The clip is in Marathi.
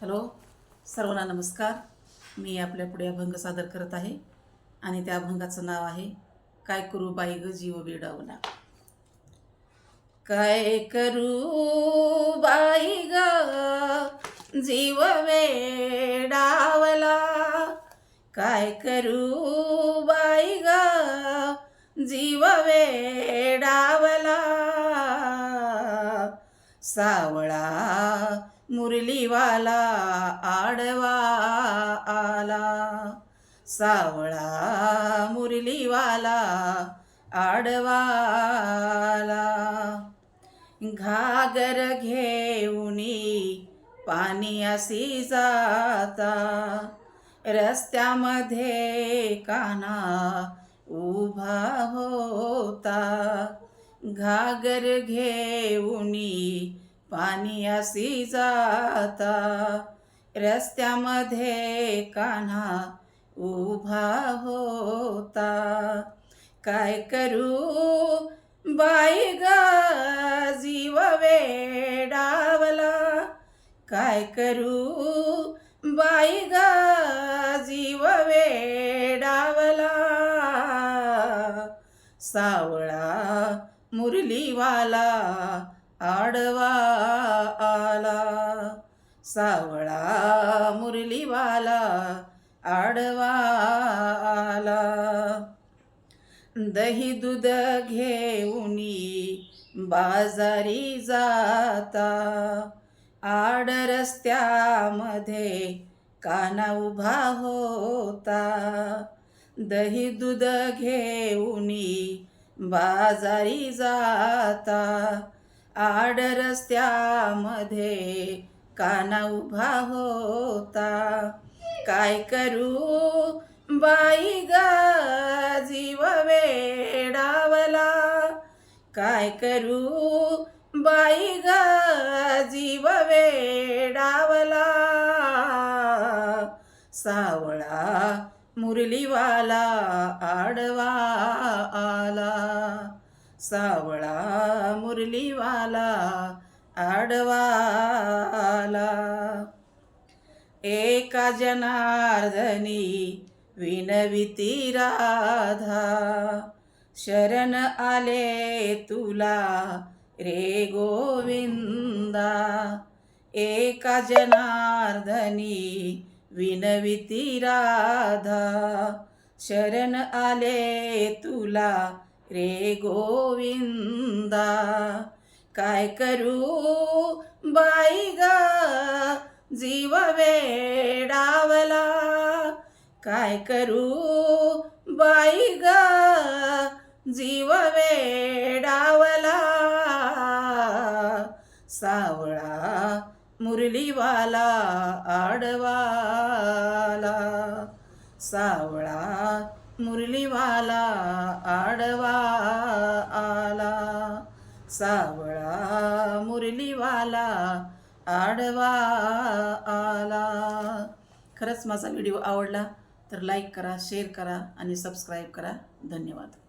हॅलो सर्वांना नमस्कार. मी आपल्या पुढे अभंग सादर करत आहे आणि त्या अभंगाचं नाव आहे काय करू बाई ग जीव वेडावला काय करू बाई ग जीव वेडावला काय करू बाई ग जीव वेडावला सावळा मुरलीवाला आडवा आला. सावळा मुरलीवाला आडवा आला. घागर घेऊनी पाणी असी जाता. रस्त्यामध्ये काना उभा होता. घागर घेऊनी पाणी असी जाता. रस्त्यामध्ये कान्हा उभा होता. काय करू? बाई ग जीव वेडावला. काय करू? बाई ग जीव वेडावला. सावळा मुरलीवाला आडवा आला सावळा मुरलीवाला आडवा आला दही दूध घेऊनी बाजारी जाता आड रस्त्यामध्ये काना उभा होता दही दूध घेऊनी बाजारी जाता. आड रस्त्यामध्ये काना उभा होता. काय करू? बाई गा जीव वेडावला. काय करू? बाई गा जीव वेडावला. सावळा मुरलीवाला आडवा आला सावळा मुरलीवाला आडवा आला एका जनार्दनी विनविती राधा शरण आले तुला रे गोविंदा एका जनार्दनी विनविती राधा शरण आले तुला रे गोविंदा. काय करू बाई गा जीव वेडावला. काय करू बाई गा जीव वेडावला. सावळा मुरलीवाला आडवाला सावळा मुरलीवाला आडवा आला सावळा मुरलीवाला आडवा आला खरंच माझा व्हिडिओ आवडला तर लाईक करा शेअर करा आणि सबस्क्राईब करा धन्यवाद